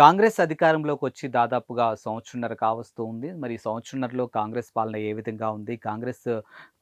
కాంగ్రెస్ అధికారంలోకి వచ్చి దాదాపుగా సంవత్సరన్నర కావస్తూ ఉంది. మరి సంవత్సరన్నరలో కాంగ్రెస్ పాలన ఏ విధంగా ఉంది? కాంగ్రెస్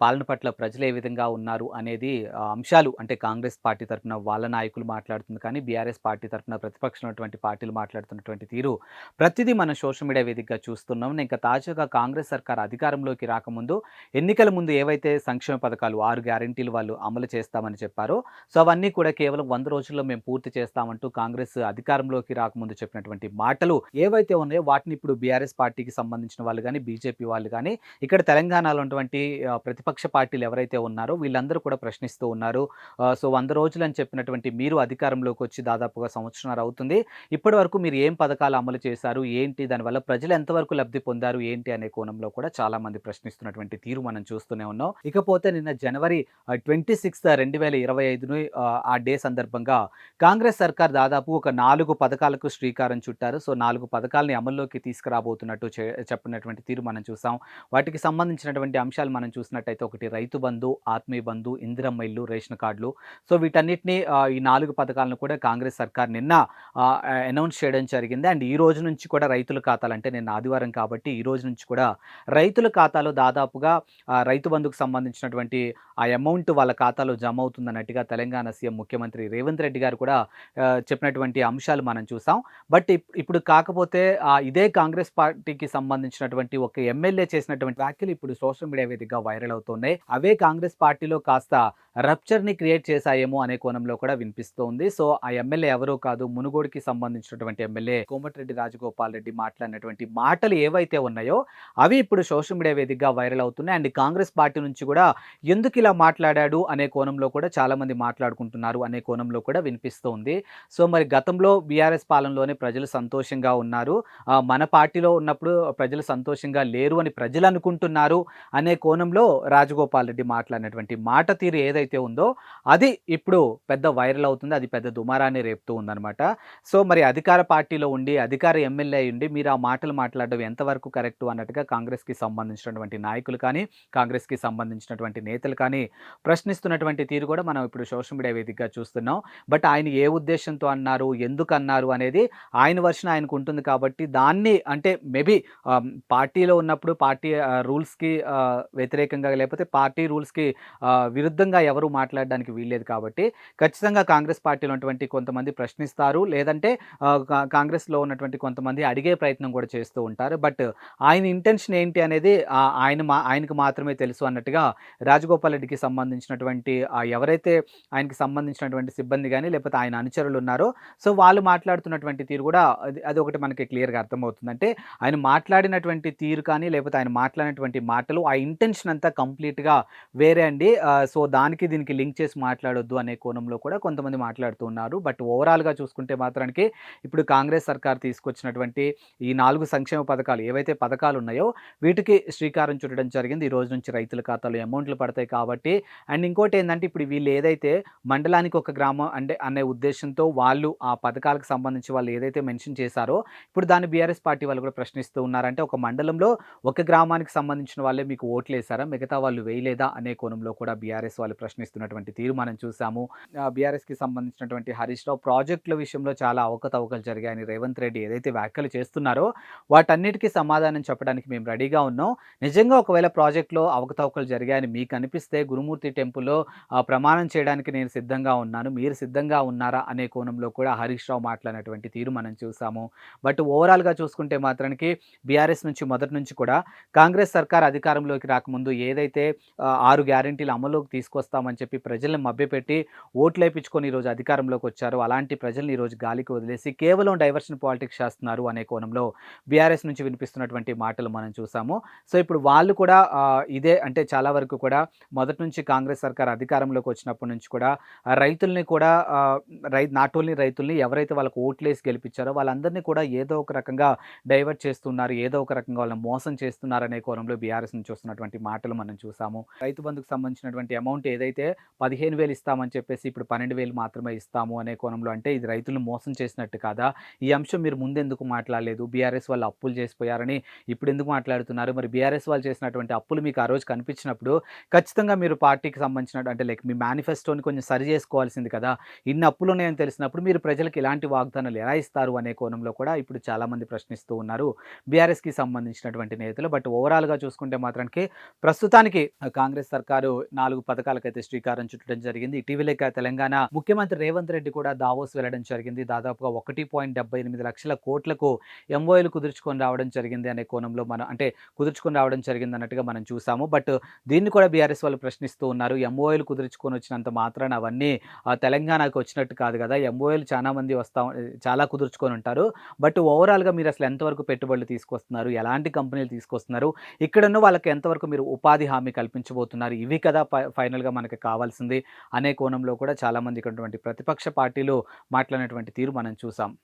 పాలన పట్ల ప్రజలు ఏ విధంగా ఉన్నారు? అనేది అంశాలు అంటే కాంగ్రెస్ పార్టీ తరపున వాళ్ళ నాయకులు మాట్లాడుతుంది కానీ, బీఆర్ఎస్ పార్టీ తరపున ప్రతిపక్షమైనటువంటి పార్టీలు మాట్లాడుతున్నటువంటి తీరు ప్రతిదీ మనం సోషల్ మీడియా వేదికగా చూస్తున్నాం. ఇంకా తాజాగా కాంగ్రెస్ సర్కార్ అధికారంలోకి రాకముందు ఎన్నికల ముందు ఏవైతే సంక్షేమ పథకాలు ఆరు గ్యారంటీలు వాళ్ళు అమలు చేస్తామని చెప్పారో, సో అవన్నీ కూడా కేవలం వంద రోజుల్లో మేము పూర్తి చేస్తామంటూ కాంగ్రెస్ అధికారంలోకి రాకముందు చెప్పినటువంటి మాటలు ఏవైతే ఉన్నాయో వాటిని ఇప్పుడు బీఆర్ఎస్ పార్టీకి సంబంధించిన వాళ్ళు కానీ బీజేపీ వాళ్ళు కానీ ఇక్కడ తెలంగాణలో ఉన్నటువంటి ప్రతిపక్ష పార్టీలు ఎవరైతే ఉన్నారో వీళ్ళందరూ కూడా ప్రశ్నిస్తూ ఉన్నారు. సో వంద రోజులు అని చెప్పినటువంటి మీరు అధికారంలోకి వచ్చి దాదాపుగా సంవత్సరాలు అవుతుంది. ఇప్పటి వరకు మీరు ఏం పథకాలు అమలు చేశారు? ఏంటి? దానివల్ల ప్రజలు ఎంతవరకు లబ్ధి పొందారు? ఏంటి? అనే కోణంలో కూడా చాలా మంది ప్రశ్నిస్తున్నటువంటి తీరు మనం చూస్తూనే ఉన్నాం. ఇకపోతే నిన్న జనవరి ట్వంటీ సిక్స్ రెండు వేల ఇరవై ఐదును ఆ డే సందర్భంగా కాంగ్రెస్ సర్కార్ దాదాపు ఒక నాలుగు పథకాలకు శ్రీకారం చుట్టారు. సో నాలుగు పథకాలని అమల్లోకి తీసుకురాబోతున్నట్టు చెప్పినటువంటి తీరు మనం చూసాం. వాటికి సంబంధించినటువంటి అంశాలు మనం చూసినట్టయితే ఒకటి రైతు బంధు, ఆత్మీయ బంధు, ఇందిరమ్మ ఇల్లు, రేషన్ కార్డులు. సో వీటన్నిటిని ఈ నాలుగు పథకాలను కూడా కాంగ్రెస్ సర్కార్ నిన్న అనౌన్స్ చేయడం జరిగింది. అండ్ ఈ రోజు నుంచి కూడా రైతుల ఖాతాలు అంటే నిన్న ఆదివారం కాబట్టి ఈ రోజు నుంచి కూడా రైతుల ఖాతాలో దాదాపుగా రైతు బంధుకు సంబంధించినటువంటి ఆ అమౌంట్ వాళ్ళ ఖాతాలో జమ అవుతుందన్నట్టుగా తెలంగాణ సీఎం ముఖ్యమంత్రి రేవంత్ రెడ్డి గారు కూడా చెప్పినటువంటి అంశాలు మనం చూసాం. బట్ బట్ ఇప్పుడు కాకపోతే ఇదే కాంగ్రెస్ పార్టీకి సంబంధించినటువంటి ఒక ఎమ్మెల్యే చేసినటువంటి వ్యాఖ్యలు ఇప్పుడు సోషల్ మీడియా వేదికగా వైరల్ అవుతున్నాయి. అవే కాంగ్రెస్ పార్టీలో కాస్త రప్చర్‌ని క్రియేట్ చేశాయేమో అనే కోణంలో కూడా వినిపిస్తోంది. సో ఆ ఎమ్మెల్యే ఎవరో కాదు మునుగోడుకి సంబంధించినటువంటి ఎమ్మెల్యే కోమటిరెడ్డి రాజగోపాల్ రెడ్డి మాట్లాడినటువంటి మాటలు ఏవైతే ఉన్నాయో అవి ఇప్పుడు సోషల్ మీడియా వేదికగా వైరల్ అవుతున్నాయి. అండ్ కాంగ్రెస్ పార్టీ నుంచి కూడా ఎందుకు ఇలా మాట్లాడాడు అనే కోణంలో కూడా చాలామంది మాట్లాడుకుంటున్నారు అనే కోణంలో కూడా వినిపిస్తోంది. సో మరి గతంలో బీఆర్ఎస్ పాలనలోనే ప్రజలు సంతోషంగా ఉన్నారు. మన పార్టీలో ఉన్నప్పుడు ప్రజలు సంతోషంగా లేరు అని ప్రజలు అనుకుంటున్నారు అనే కోణంలో రాజగోపాల్ రెడ్డి మాట్లాడినటువంటి మాట తీరు ఏదైతే ఉందో అది ఇప్పుడు పెద్ద వైరల్ అవుతుంది. అది పెద్ద దుమారాన్ని రేపుతూ ఉందనమాట. సో మరి అధికార పార్టీలో ఉండి, అధికార ఎమ్మెల్యే ఉండి మీరు ఆ మాటలు మాట్లాడడం ఎంతవరకు కరెక్టు అన్నట్టుగా కాంగ్రెస్‌కి సంబంధించినటువంటి నాయకులు కానీ, కాంగ్రెస్‌కి సంబంధించినటువంటి నేతలు కానీ ప్రశ్నిస్తున్నటువంటి తీరు కూడా మనం ఇప్పుడు సోషల్ మీడియా వేదికగా చూస్తున్నాం. బట్ ఆయన ఏ ఉద్దేశంతో అన్నారు? ఎందుకు అన్నారు? అనేది ఆయన వర్షన్ ఆయనకు ఉంటుంది కాబట్టి దాన్ని అంటే మేబీ పార్టీలో ఉన్నప్పుడు పార్టీ రూల్స్‌కి వ్యతిరేకంగా లేకపోతే పార్టీ రూల్స్‌కి విరుద్ధంగా ఎవరు మాట్లాడడానికి వీల్లేదు కాబట్టి ఖచ్చితంగా కాంగ్రెస్ పార్టీలో ఉన్నటువంటి కొంతమంది ప్రశ్నిస్తారు. లేదంటే కాంగ్రెస్‌లో ఉన్నటువంటి కొంతమంది అడిగే ప్రయత్నం కూడా చేస్తూ ఉంటారు. బట్ ఆయన ఇంటెన్షన్ ఏంటి అనేది ఆయన మా ఆయనకు మాత్రమే తెలుసు అన్నట్టుగా రాజగోపాల్ రెడ్డికి సంబంధించినటువంటి ఎవరైతే ఆయనకి సంబంధించినటువంటి సిబ్బంది కానీ లేకపోతే ఆయన అనుచరులు ఉన్నారో సో వాళ్ళు మాట్లాడుతున్నటువంటి తీరు కూడా అది ఒకటి మనకి క్లియర్‌గా అర్థమవుతుంది. అంటే ఆయన మాట్లాడినటువంటి తీరు కానీ లేకపోతే ఆయన మాట్లాడినటువంటి మాటలు ఆ ఇంటెన్షన్ అంతా కంప్లీట్‌గా వేరే అండి. సో దానికి దీనికి లింక్ చేసి మాట్లాడొద్దు అనే కోణంలో కూడా కొంతమంది మాట్లాడుతూ ఉన్నారు. బట్ ఓవరాల్‌గా చూసుకుంటే మాత్రానికి ఇప్పుడు కాంగ్రెస్ సర్కార్ తీసుకొచ్చినటువంటి ఈ నాలుగు సంక్షేమ పథకాలు ఏవైతే పథకాలు ఉన్నాయో వీటికి శ్రీకారం చుట్టడం జరిగింది. ఈ రోజు నుంచి రైతుల ఖాతాలో అమౌంట్లు పడతాయి కాబట్టి అండ్ ఇంకోటి ఏంటంటే ఇప్పుడు వీళ్ళు ఏదైతే మండలానికి ఒక గ్రామం అంటే అనే ఉద్దేశంతో వాళ్ళు ఆ పథకాలకు సంబంధించి వాళ్ళు ఏదైతే మెన్షన్ చేశారో ఇప్పుడు దాన్ని బీఆర్ఎస్ పార్టీ వాళ్ళు కూడా ప్రశ్నిస్తూ ఉన్నారంటే ఒక మండలంలో ఒక గ్రామానికి సంబంధించిన వాళ్ళే మీకు ఓట్లు వేశారా మిగతా వాళ్ళు వేయలేదా? అనే కోణంలో కూడా బీఆర్ఎస్ వాళ్ళు ప్రశ్నిస్తున్నటువంటి తీరు మనం చూసాము. బీఆర్ఎస్‌కి సంబంధించినటువంటి హరీష్ రావు ప్రాజెక్టుల విషయంలో చాలా అవకతవకలు జరిగాయని రేవంత్ రెడ్డి ఏదైతే వ్యాఖ్యలు చేస్తున్నారో వాటన్నిటికీ సమాధానం చెప్పడానికి మేము రెడీగా ఉన్నాం. నిజంగా ఒకవేళ ప్రాజెక్ట్‌లో అవకతవకలు జరిగాయని మీకు అనిపిస్తే గురుమూర్తి టెంపుల్‌లో ప్రమాణం చేయడానికి నేను సిద్ధంగా ఉన్నాను. మీరు సిద్ధంగా ఉన్నారా? అనే కోణంలో కూడా హరీష్ రావు మాట్లాడినటువంటి తీరు మనం చూసాము. బట్ ఓవరాల్‌గా చూసుకుంటే మాత్రానికి బీఆర్ఎస్ నుంచి మొదటి నుంచి కూడా కాంగ్రెస్ సర్కార్ అధికారంలోకి రాకముందు ఏదైతే ఆరు గ్యారంటీలు అమలుకి తీసుకొస్తా చేస్తామని చెప్పి ప్రజల్ని మభ్యపెట్టి ఓట్లు వేయించుకొని ఈరోజు అధికారంలోకి వచ్చారు అలాంటి ప్రజల్ని ఈరోజు గాలికి వదిలేసి కేవలం డైవర్షన్ పాలిటిక్స్ చేస్తున్నారు అనే కోణంలో బీఆర్ఎస్ నుంచి వినిపిస్తున్నటువంటి మాటలు మనం చూసాము. సో ఇప్పుడు వాళ్ళు కూడా ఇదే అంటే చాలా వరకు కూడా మొదటి నుంచి కాంగ్రెస్ సర్కార్ అధికారంలోకి వచ్చినప్పటి నుంచి కూడా రైతుల్ని కూడా రై నాట్ ఓన్లీ రైతుల్ని ఎవరైతే వాళ్ళకి ఓట్లేసి గెలిపించారో వాళ్ళందరినీ కూడా ఏదో ఒక రకంగా డైవర్ట్ చేస్తున్నారు. ఏదో ఒక రకంగా వాళ్ళని మోసం చేస్తున్నారనే కోణంలో బీఆర్ఎస్ నుంచి వస్తున్నటువంటి మాటలు మనం చూసాము. రైతు బంధుకు సంబంధించినటువంటి అమౌంట్ ఏదైతే 15,000 ఇస్తామని చెప్పేసి ఇప్పుడు 12,000 మాత్రమే ఇస్తాము అనే కోణంలో అంటే ఇది రైతులను మోసం చేసినట్టు కాదా? ఈ అంశం మీరు ముందెందుకు మాట్లాడలేదు? బీఆర్ఎస్ వాళ్ళు అప్పులు చేసిపోయారని ఇప్పుడు ఎందుకు మాట్లాడుతున్నారు? మరి బీఆర్ఎస్ వాళ్ళు చేసినటువంటి అప్పులు మీకు ఆ రోజు కనిపించినప్పుడు ఖచ్చితంగా మీరు పార్టీకి సంబంధించిన అంటే లైక్ మీ మేనిఫెస్టోని కొంచెం సరి చేసుకోవాల్సింది కదా! ఇన్ని అప్పులు ఉన్నాయని తెలిసినప్పుడు మీరు ప్రజలకు ఇలాంటి వాగ్దానాలు ఎలా ఇస్తారు? అనే కోణంలో కూడా ఇప్పుడు చాలామంది ప్రశ్నిస్తూ ఉన్నారు బీఆర్ఎస్కి సంబంధించినటువంటి నేతలు బట్ ఓవరాల్గా చూసుకుంటే మాత్రానికి ప్రస్తుతానికి కాంగ్రెస్ సర్కారు నాలుగు పథకాలకైతే శ్రీకారం చుట్టడం జరిగింది. ఇటీవలే తెలంగాణ ముఖ్యమంత్రి రేవంత్ రెడ్డి కూడా దావోస్ వెళ్ళడం జరిగింది. దాదాపుగా ఒకటి పాయింట్ డెబ్బై ఎనిమిది లక్షల కోట్లకు ఎంఓఏలు కుదుర్చుకొని రావడం జరిగింది అనే కోణంలో మనం అంటే కుదుర్చుకొని రావడం జరిగింది అన్నట్టుగా మనం చూసాము. బట్ దీన్ని కూడా బీఆర్ఎస్ వాళ్ళు ప్రశ్నిస్తూ ఉన్నారు. ఎంఓఏలు కుదుర్చుకొని వచ్చినంత మాత్రాన అవన్నీ ఆ, తెలంగాణకు వచ్చినట్టు కాదు కదా. ఎంఓఏలు చాలా మంది వస్తా చాలా కుదుర్చుకొని ఉంటారు. బట్ ఓవరాల్గా మీరు అసలు ఎంతవరకు పెట్టుబడులు తీసుకొస్తున్నారు? ఎలాంటి కంపెనీలు తీసుకొస్తున్నారు? ఇక్కడున్న వాళ్ళకి ఎంతవరకు మీరు ఉపాధి హామీ కల్పించబోతున్నారు? ఇవి కదా ఫై- ఫైనల్గా మనకి కావాల్సింది అనే కోణంలో కూడా చాలామంది ఇక్కడ ప్రతిపక్ష పార్టీలు మాట్లాడినటువంటి తీరు మనం చూసాం.